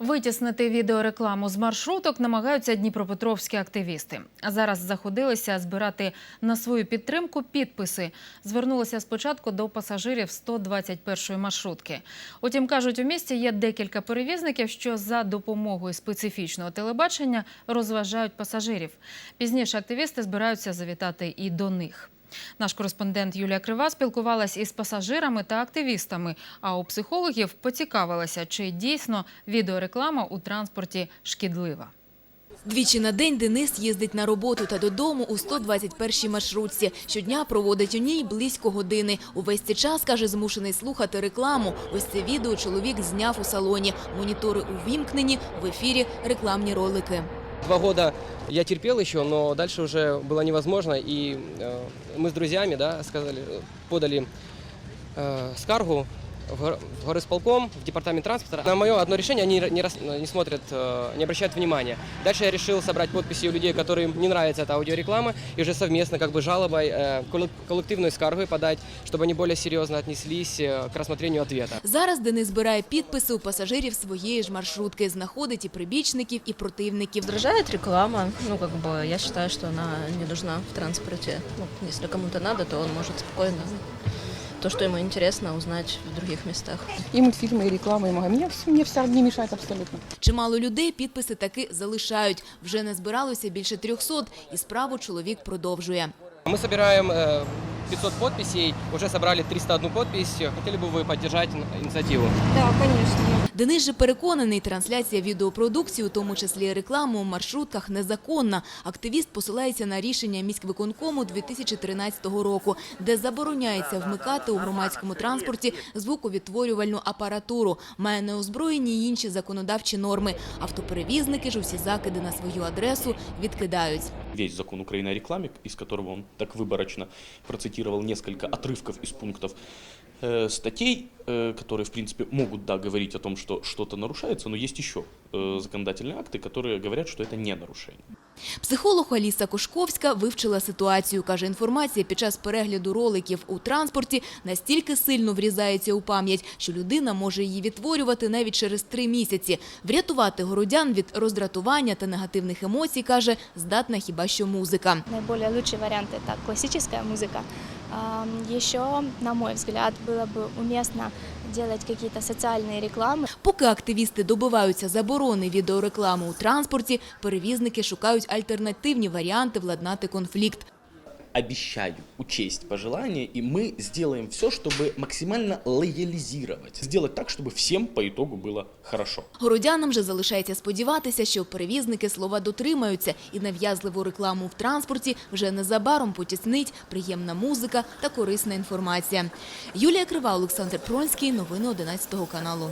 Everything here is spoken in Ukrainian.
Витіснити відеорекламу з маршруток намагаються дніпропетровські активісти. А зараз заходилися збирати на свою підтримку підписи. Звернулися спочатку до пасажирів 121-ї маршрутки. Утім, кажуть, у місті є декілька перевізників, що за допомогою специфічного телебачення розважають пасажирів. Пізніше активісти збираються завітати і до них. Наш кореспондент Юлія Крива спілкувалась із пасажирами та активістами. А у психологів поцікавилася, чи дійсно відеореклама у транспорті шкідлива. Двічі на день Денис їздить на роботу та додому у 121-й маршрутці. Щодня проводить у ній близько години. Увесь цей час, каже, змушений слухати рекламу. Ось це відео чоловік зняв у салоні. Монітори увімкнені, в ефірі рекламні ролики. Два года я терпел еще, но дальше уже было невозможно, и э, мы с друзьями, да, сказали, э, подали э, скаргу в, гор- в горисполком, в департамент транспорта. На мое одно решение они не, рас- не смотрят, э, не обращают внимания. Дальше я решил собрать подписи у людей, которым не нравится эта аудиореклама, и уже совместно как бы жалобой, э, коллек- коллективной скаргой подать, чтобы они более серьезно отнеслись э, к рассмотрению ответа. Зараз Денис збирає підписи у пасажирів своєї ж маршрутки. Знаходить і прибічників, і противників. Раздражает реклама. Ну, как бы, я считаю, что она не нужна в транспорте. Ну, если кому-то надо, то он может спокойно то, что ему интересно, узнать в других местах. И мультфильмы, и реклама, и мага. Мне, всё- мне вся не мешает абсолютно. Чимало людей підписи таки залишають. Вже не збиралося більше 300, і справу чоловік продовжує. Мы собираем э, 500 подписей, уже собрали 301 подпись. Хотели бы вы поддержать инициативу? Денис же переконаний, трансляція відеопродукції, у тому числі і рекламу у маршрутках, незаконна. Активіст посилається на рішення міськвиконкому 2013 року, де забороняється вмикати у громадському транспорті звуковідтворювальну апаратуру. Має неозброєні й інші законодавчі норми. Автоперевізники ж усі закиди на свою адресу відкидають. весь закон Украины о рекламе, из которого он так выборочно процитировал несколько отрывков из пунктов э, статей, э, которые, в принципе, могут, да, говорить о том, что что-то нарушается, но есть еще э, законодательные акты, которые говорят, что это не нарушение. Психолог Аліса Кошковська вивчила ситуацію. Каже, інформація під час перегляду роликів у транспорті настільки сильно врізається у пам'ять, що людина може її відтворювати навіть через три місяці. Врятувати городян від роздратування та негативних емоцій, каже, здатна хіба що музика. Наиболее лучший вариант – это классическая музыка. Ам, Еще, на мой взгляд, было бы уместно делать какие-то социальные рекламы. Поки активісти добиваються заборони відеореклами у транспорті, перевізники шукають альтернативні варіанти владнати конфлікт. Обещаю учесть пожелания, и мы сделаем все, чтобы максимально лоялизировать. Сделать так, чтобы всем по итогу было хорошо. Городянам же залишається сподіватися, що перевізники слова дотримаються і нав'язливу рекламу в транспорті вже незабаром потіснить приємна музика та корисна інформація. Юлія Крива, Олександр Пронський. Новини 11 каналу.